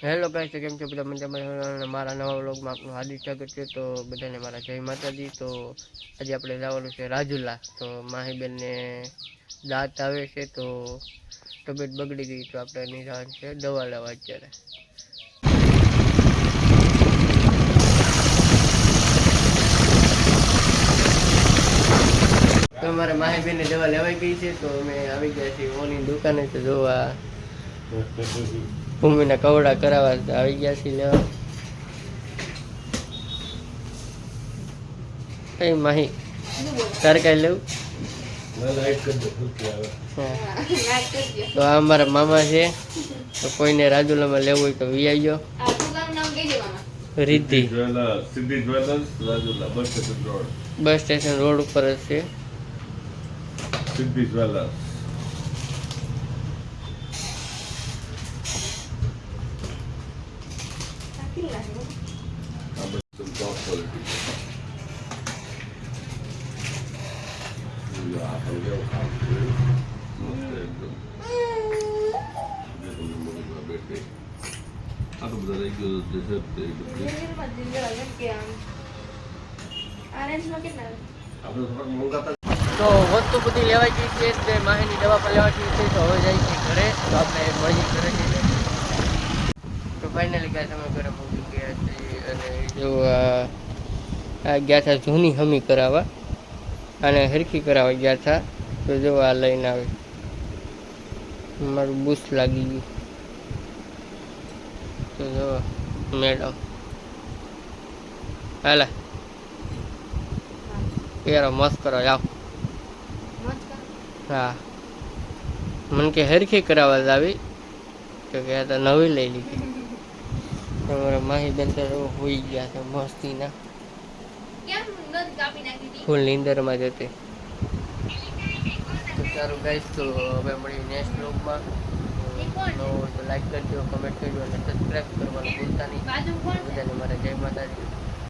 Hello guys કેમ છો બધા મજામાં? મારા નવા વ્લોગમાં આપનું હાર્દિક સ્વાગત છે. તો બધાને મારા જય માતાજી. તો આજે આપણે જવાનું છે રાજુલા. તો માહીબેનને દાંત આવે છે, તો તબિયત બગડી ગઈ, તો આપણે એની જવાનું છે દવા લેવા અત્યારે. તો અમારે માહીબેનને દવા લેવાઈ ગઈ છે, તો અમે આવી ગયા છીએ ઓની દુકાને, તો જોવા. ભૂમિના કવડા કરાવવા આવી ગયા છીએ લેવા. કઈ માહી? તારે કઈ લેવું? તો આ અમારા મામા છે. તો કોઈને રાજુલામાં લેવું હોય તો વી આવજો. રિદ્ધિ. Bus station road. ઉપર જ છે. સિદ્ધિ જ્વેલર્સ આ બધું top quality છે. આ પણ કેવું કામ છે. મસ્ત એકદમ. જે તમને મગજમાં બેઠે. આ તો વસ્તુ બધી લેવાઈ છે માહિતી દવા પણ લેવા ગઈ છે, તો હવે જાય છે ઘરે. તો આપણે મળીએ ઘરે જઈને. ફાઇનલી ગયા તમે ઘરે પહોંચી ગયા છીએ અને જો આ આ ગયા હતા જૂની હમી કરાવવા અને હરખી કરાવવા ગયા હતા તો જો આ લઈને આવે. મારું બુશ લાગી ગયું. તો જો મેડમ. હાલા. પહેરો મસ્ત કરો જાઓ. હા. મને કે હરખી કરાવવા જ આવી તો કે નવી લઈ લીધી. તમારા માહી બેન તો હોઈ ગયા છે મસ્તીના ફૂલ નિંદરમાં જતી તો સારું ગાઈશ તો હવે મળી નેક્સ્ટ વ્લોગમાં તો લાઈક કરજો કમેન્ટ કરજો અને સબસ્ક્રાઈબ કરવાનું ભૂલતા નહીં. બધાને મારા જય માતાજી.